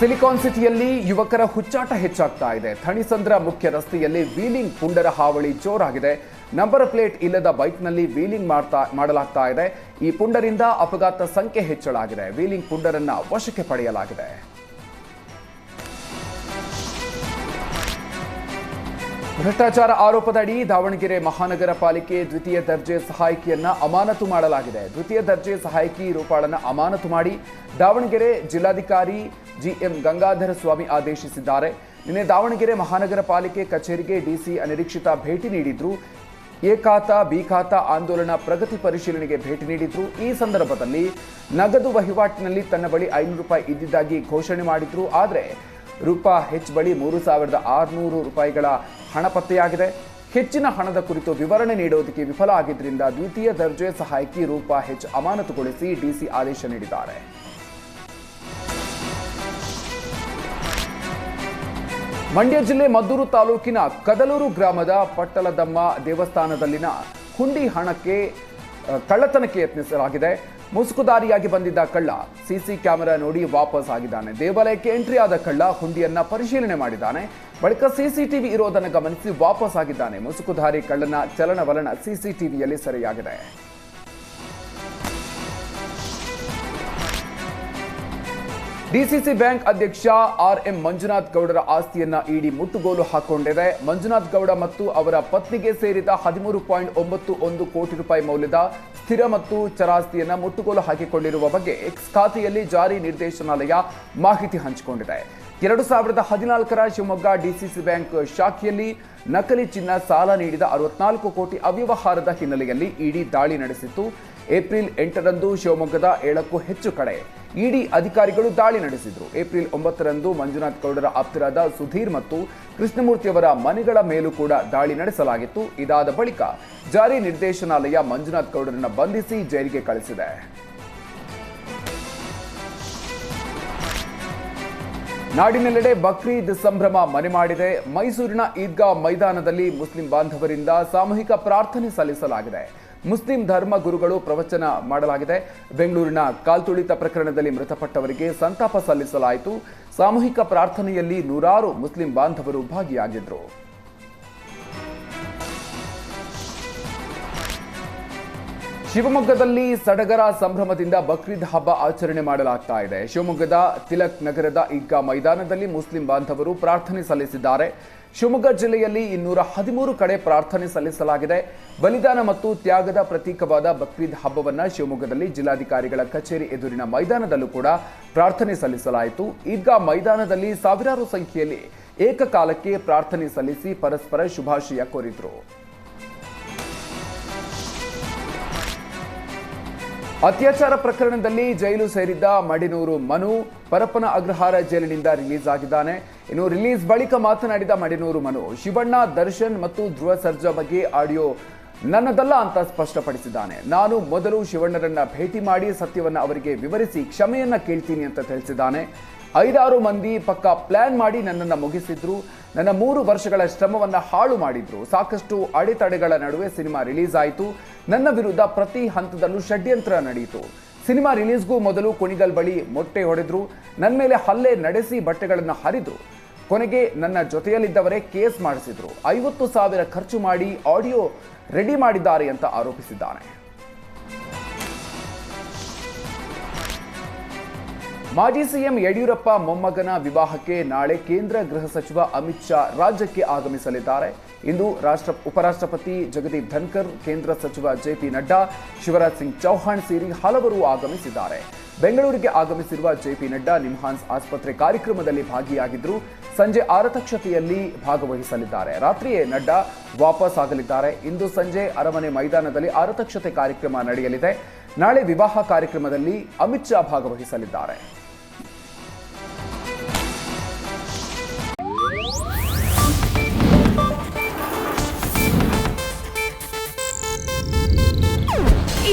Silicon ಸಿಟಿಯಲ್ಲಿ ಯುವಕರ ಹುಚ್ಚಾಟ ಹೆಚ್ಚಾಗ್ತಾ ಇದೆ. ಥಣಿಸಂದ್ರ ಮುಖ್ಯ ರಸ್ತೆಯಲ್ಲಿ ವೀಲಿಂಗ್ ಪುಂಡರ ಹಾವಳಿ ಜೋರಾಗಿದೆ. ನಂಬರ್ ಪ್ಲೇಟ್ ಇಲ್ಲದ ಬೈಕ್ನಲ್ಲಿ ವೀಲಿಂಗ್ ಮಾಡ್ತಾ, ಮಾಡಲಾಗ್ತಾ ಇದೆ. ಈ ಪುಂಡರಿಂದ ಅಪಘಾತ ಸಂಖ್ಯೆ ಹೆಚ್ಚಳಾಗಿದೆ. ವೀಲಿಂಗ್ ಪುಂಡರನ್ನ ವಶಕ್ಕೆ ಪಡೆಯಲಾಗಿದೆ. ಭ್ರಷ್ಟಾಚಾರ ಆರೋಪದಡಿ ದಾವಣಗೆರೆ ಮಹಾನಗರ ಪಾಲಿಕೆ ದ್ವಿತೀಯ ದರ್ಜೆ ಸಹಾಯಕಿಯನ್ನ ಅಮಾನತು ಮಾಡಲಾಗಿದೆ. ದ್ವಿತೀಯ ದರ್ಜೆ ಸಹಾಯಕಿ ರೂಪಾಳನ್ನ ಅಮಾನತು ಮಾಡಿ ದಾವಣಗೆರೆ ಜಿಲ್ಲಾಧಿಕಾರಿ ಜಿಎಂ ಗಂಗಾಧರ ಸ್ವಾಮಿ ಆದೇಶಿಸಿದ್ದಾರೆ. ನಿನ್ನೆ ದಾವಣಗೆರೆ ಮಹಾನಗರ ಪಾಲಿಕೆ ಕಚೇರಿಗೆ ಡಿಸಿ ಅನಿರೀಕ್ಷಿತ ಭೇಟಿ ನೀಡಿದ್ರು. ಎ ಖಾತಾ ಬಿ ಖಾತಾ ಆಂದೋಲನ ಪ್ರಗತಿ ಪರಿಶೀಲನೆಗೆ ಭೇಟಿ ನೀಡಿದ್ರು. ಈ ಸಂದರ್ಭದಲ್ಲಿ ನಗದು ವಹಿವಾಟಿನಲ್ಲಿ ತನ್ನ ಬಳಿ ಐನೂರು ರೂಪಾಯಿ ಇದ್ದಿದ್ದಾಗಿ ಘೋಷಣೆ ಮಾಡಿದ್ರು. ಆದರೆ ರೂಪಾ ಹೆಚ್ ಬಳಿ ಮೂರು ಸಾವಿರದ ಆರುನೂರು ರೂಪಾಯಿಗಳ ಹಣ ಪತ್ತೆಯಾಗಿದೆ. ಹೆಚ್ಚಿನ ಹಣದ ಕುರಿತು ವಿವರಣೆ ನೀಡೋದಕ್ಕೆ ವಿಫಲ ಆಗಿದ್ದರಿಂದ ದ್ವಿತೀಯ ದರ್ಜೆ ಸಹಾಯಕಿ ರೂಪಾ ಹೆಚ್ ಅಮಾನತುಗೊಳಿಸಿ ಡಿಸಿ ಆದೇಶ ನೀಡಿದ್ದಾರೆ. ಮಂಡ್ಯ ಜಿಲ್ಲೆ ಮದ್ದೂರು ತಾಲೂಕಿನ ಕದಲೂರು ಗ್ರಾಮದ ಪಟ್ಟಲದಮ್ಮ ದೇವಸ್ಥಾನದಲ್ಲಿನ ಹುಂಡಿ ಹಣಕ್ಕೆ ಕಳ್ಳತನಕ್ಕೆ ಯತ್ನಿಸಲಾಗಿದೆ. ಮುಸುಕುದಾರಿಯಾಗಿ ಬಂದಿದ್ದ ಕಳ್ಳ ಸಿಸಿ ಕ್ಯಾಮೆರಾ ನೋಡಿ ವಾಪಸ್ ಆಗಿದ್ದಾನೆ. ದೇವಾಲಯಕ್ಕೆ ಎಂಟ್ರಿ ಆದ ಕಳ್ಳ ಹುಂಡಿಯನ್ನ ಪರಿಶೀಲನೆ ಮಾಡಿದ್ದಾನೆ. ಬಳಿಕ ಸಿಸಿಟಿವಿ ಇರೋದನ್ನು ಗಮನಿಸಿ ವಾಪಸ್ ಆಗಿದ್ದಾನೆ. ಮುಸುಕುಧಾರಿ ಕಳ್ಳನ ಚಲನವಲನ ಸಿಸಿಟಿವಿಯಲ್ಲಿ ಸೆರೆಯಾಗಿದೆ. ಡಿಸಿಸಿ ಬ್ಯಾಂಕ್ ಅಧ್ಯಕ್ಷ ಆರ್ ಎಂ ಮಂಜುನಾಥ್ ಗೌಡರ ಆಸ್ತಿಯನ್ನ ಇಡಿ ಮುಟ್ಟುಗೋಲು ಹಾಕೊಂಡಿದೆ. ಮಂಜುನಾಥ್ ಗೌಡ ಮತ್ತು ಅವರ ಪತ್ನಿಗೆ ಸೇರಿದ ಹದಿಮೂರು ಪಾಯಿಂಟ್ ಒಂಬತ್ತು ಒಂದು ಕೋಟಿ ರೂಪಾಯಿ ಮೌಲ್ಯದ ಸ್ಥಿರ ಮತ್ತು ಚರಾಸ್ತಿಯನ್ನ ಮುಟ್ಟುಗೋಲು ಹಾಕಿಕೊಂಡಿರುವ ಬಗ್ಗೆ ಎಕ್ಸ್ ಖಾತೆಯಲ್ಲಿ ಜಾರಿ ನಿರ್ದೇಶನಾಲಯ ಮಾಹಿತಿ ಹಂಚಿಕೊಂಡಿದೆ. ಎರಡು ಸಾವಿರದ ಹದಿನಾಲ್ಕರ ಶಿವಮೊಗ್ಗ ಡಿಸಿಸಿ ಬ್ಯಾಂಕ್ ಶಾಖೆಯಲ್ಲಿ ನಕಲಿ ಚಿನ್ನ ಸಾಲ ನೀಡಿದ ಅರವತ್ನಾಲ್ಕು ಕೋಟಿ ಅವ್ಯವಹಾರದ ಹಿನ್ನೆಲೆಯಲ್ಲಿ ಇಡಿ ದಾಳಿ ನಡೆಸಿತ್ತು. ಏಪ್ರಿಲ್ ಎಂಟರಂದು ಶಿವಮೊಗ್ಗದ ಏಳಕ್ಕೂ ಹೆಚ್ಚು ಕಡೆ ಇಡಿ ಅಧಿಕಾರಿಗಳು ದಾಳಿ ನಡೆಸಿದ್ರು. ಏಪ್ರಿಲ್ ಒಂಬತ್ತರಂದು ಮಂಜುನಾಥ್ ಗೌಡರ ಆಪ್ತರಾದ ಸುಧೀರ್ ಮತ್ತು ಕೃಷ್ಣಮೂರ್ತಿಯವರ ಮನೆಗಳ ಮೇಲೂ ಕೂಡ ದಾಳಿ ನಡೆಸಲಾಗಿತ್ತು. ಇದಾದ ಬಳಿಕ ಜಾರಿ ನಿರ್ದೇಶನಾಲಯ ಮಂಜುನಾಥ್ ಗೌಡರನ್ನ ಬಂಧಿಸಿ ಜೈಲಿಗೆ ಕಳಿಸಿದೆ. ನಾಡಿನೆಲ್ಲೆಡೆ ಬಕ್ರೀದ್ ಸಂಭ್ರಮ ಮನೆ ಮಾಡಿದೆ. ಮೈಸೂರಿನ ಈದ್ಗಾ ಮೈದಾನದಲ್ಲಿ ಮುಸ್ಲಿಂ ಬಾಂಧವರಿಂದ ಸಾಮೂಹಿಕ ಪ್ರಾರ್ಥನೆ ಸಲ್ಲಿಸಲಾಗಿದೆ. ಮುಸ್ಲಿಂ ಧರ್ಮ ಗುರುಗಳು ಪ್ರವಚನ ಮಾಡಲಾಗಿದೆ. ಬೆಂಗಳೂರಿನ ಕಾಲ್ತುಳಿತ ಪ್ರಕರಣದಲ್ಲಿ ಮೃತಪಟ್ಟವರಿಗೆ ಸಂತಾಪ ಸಲ್ಲಿಸಲಾಯಿತು. ಸಾಮೂಹಿಕ ಪ್ರಾರ್ಥನೆಯಲ್ಲಿ ನೂರಾರು ಮುಸ್ಲಿಂ ಬಾಂಧವರು ಭಾಗಿಯಾಗಿದ್ದರು ಶಿವಮೊಗ್ಗದಲ್ಲಿ ಸಡಗರ ಸಂಭ್ರಮದಿಂದ ಬಕ್ರೀದ್ ಹಬ್ಬ ಆಚರಣೆ ಮಾಡಲಾಗ್ತಾ ಇದೆ. ಶಿವಮೊಗ್ಗದ ತಿಲಕ್ ನಗರದ ಈದ್ಗಾ ಮೈದಾನದಲ್ಲಿ ಮುಸ್ಲಿಂ ಬಾಂಧವರು ಪ್ರಾರ್ಥನೆ ಸಲ್ಲಿಸಿದ್ದಾರೆ. ಶಿವಮೊಗ್ಗ ಜಿಲ್ಲೆಯಲ್ಲಿ ಇನ್ನೂರ ಹದಿಮೂರು ಕಡೆ ಪ್ರಾರ್ಥನೆ ಸಲ್ಲಿಸಲಾಗಿದೆ. ಬಲಿದಾನ ಮತ್ತು ತ್ಯಾಗದ ಪ್ರತೀಕವಾದ ಬಕ್ರೀದ್ ಹಬ್ಬವನ್ನು ಶಿವಮೊಗ್ಗದಲ್ಲಿ ಜಿಲ್ಲಾಧಿಕಾರಿಗಳ ಕಚೇರಿ ಎದುರಿನ ಮೈದಾನದಲ್ಲೂ ಕೂಡ ಪ್ರಾರ್ಥನೆ ಸಲ್ಲಿಸಲಾಯಿತು. ಈದ್ಗಾ ಮೈದಾನದಲ್ಲಿ ಸಾವಿರಾರು ಸಂಖ್ಯೆಯಲ್ಲಿ ಏಕಕಾಲಕ್ಕೆ ಪ್ರಾರ್ಥನೆ ಸಲ್ಲಿಸಿ ಪರಸ್ಪರ ಶುಭಾಶಯ ಕೋರಿದ್ರು. ಅತ್ಯಾಚಾರ ಪ್ರಕರಣದಲ್ಲಿ ಜೈಲು ಸೇರಿದ್ದ ಮಡಿನೂರು ಮನು ಪರಪ್ಪನ ಅಗ್ರಹಾರ ಜೈಲಿನಿಂದ ರಿಲೀಸ್ ಆಗಿದ್ದಾನೆ. ಇನ್ನು ರಿಲೀಸ್ ಬಳಿಕ ಮಾತನಾಡಿದ ಮಡಿನೂರು ಮನು, ಶಿವಣ್ಣ, ದರ್ಶನ್ ಮತ್ತು ಧ್ರುವ ಸರ್ಜಾ ಬಗ್ಗೆ ಆಡಿಯೋ ನನ್ನದಲ್ಲ ಅಂತ ಸ್ಪಷ್ಟಪಡಿಸಿದ್ದಾನೆ. ನಾನು ಮೊದಲು ಶಿವಣ್ಣರನ್ನ ಭೇಟಿ ಮಾಡಿ ಸತ್ಯವನ್ನ ಅವರಿಗೆ ವಿವರಿಸಿ ಕ್ಷಮೆಯನ್ನ ಕೇಳ್ತೀನಿ ಅಂತ ತಿಳಿಸಿದ್ದಾನೆ. ಐದಾರು ಮಂದಿ ಪಕ್ಕ ಪ್ಲಾನ್ ಮಾಡಿ ನನ್ನನ್ನು ಮುಗಿಸಿದ್ರು. ನನ್ನ ಮೂರು ವರ್ಷಗಳ ಶ್ರಮವನ್ನು ಹಾಳು ಮಾಡಿದ್ರು. ಸಾಕಷ್ಟು ಅಡೆತಡೆಗಳ ನಡುವೆ ಸಿನಿಮಾ ರಿಲೀಸ್ ಆಯಿತು. ನನ್ನ ವಿರುದ್ಧ ಪ್ರತಿ ಹಂತದಲ್ಲೂ ಷಡ್ಯಂತ್ರ ನಡೆಯಿತು ಸಿನಿಮಾ ರಿಲೀಸ್ಗೂ ಮೊದಲು ಕುಣಿಗಲ್ ಬಳಿ ಮೊಟ್ಟೆ ಹೊಡೆದ್ರು. ನನ್ನ ಮೇಲೆ ಹಲ್ಲೆ ನಡೆಸಿ ಬಟ್ಟೆಗಳನ್ನು ಹರಿದ್ರು. ಕೊನೆಗೆ ನನ್ನ ಜೊತೆಯಲ್ಲಿದ್ದವರೇ ಕೇಸ್ ಮಾಡಿಸಿದ್ರು. ಐವತ್ತು ಸಾವಿರ ಖರ್ಚು ಮಾಡಿ ಆಡಿಯೋ ರೆಡಿ ಮಾಡಿದ್ದಾರೆ ಅಂತ ಆರೋಪಿಸಿದ್ದಾನೆ. ಮಾಜಿ ಸಿಎಂ ಯಡಿಯೂರಪ್ಪ ಮೊಮ್ಮಗನ ವಿವಾಹಕ್ಕೆ ನಾಳೆ ಕೇಂದ್ರ ಗೃಹ ಸಚಿವ ಅಮಿತ್ ಶಾ ರಾಜ್ಯಕ್ಕೆ ಆಗಮಿಸಲಿದ್ದಾರೆ. ಇಂದು ರಾಷ್ಟ್ರ ಉಪರಾಷ್ಟ್ರಪತಿ ಜಗದೀಪ್ ಧನ್ಕರ್, ಕೇಂದ್ರ ಸಚಿವ ಜೆ ಪಿ ನಡ್ಡಾ, ಶಿವರಾಜ್ ಸಿಂಗ್ ಚೌಹಾಣ್ ಸೇರಿ ಹಲವರು ಆಗಮಿಸಿದ್ದಾರೆ. ಬೆಂಗಳೂರಿಗೆ ಆಗಮಿಸಿರುವ ಜೆ ಪಿ ನಡ್ಡಾ ನಿಮ್ಹಾನ್ಸ್ ಆಸ್ಪತ್ರೆ ಕಾರ್ಯಕ್ರಮದಲ್ಲಿ ಭಾಗಿಯಾಗಿದ್ದರು ಸಂಜೆ ಆರತಕ್ಷತೆಯಲ್ಲಿ ಭಾಗವಹಿಸಲಿದ್ದಾರೆ. ರಾತ್ರಿಯೇ ನಡ್ಡಾ ವಾಪಸ್ ಆಗಲಿದ್ದಾರೆ ಇಂದು ಸಂಜೆ ಅರಮನೆ ಮೈದಾನದಲ್ಲಿ ಆರತಕ್ಷತೆ ಕಾರ್ಯಕ್ರಮ ನಡೆಯಲಿದೆ. ನಾಳೆ ವಿವಾಹ ಕಾರ್ಯಕ್ರಮದಲ್ಲಿ ಅಮಿತ್ ಶಾ ಭಾಗವಹಿಸಲಿದ್ದಾರೆ.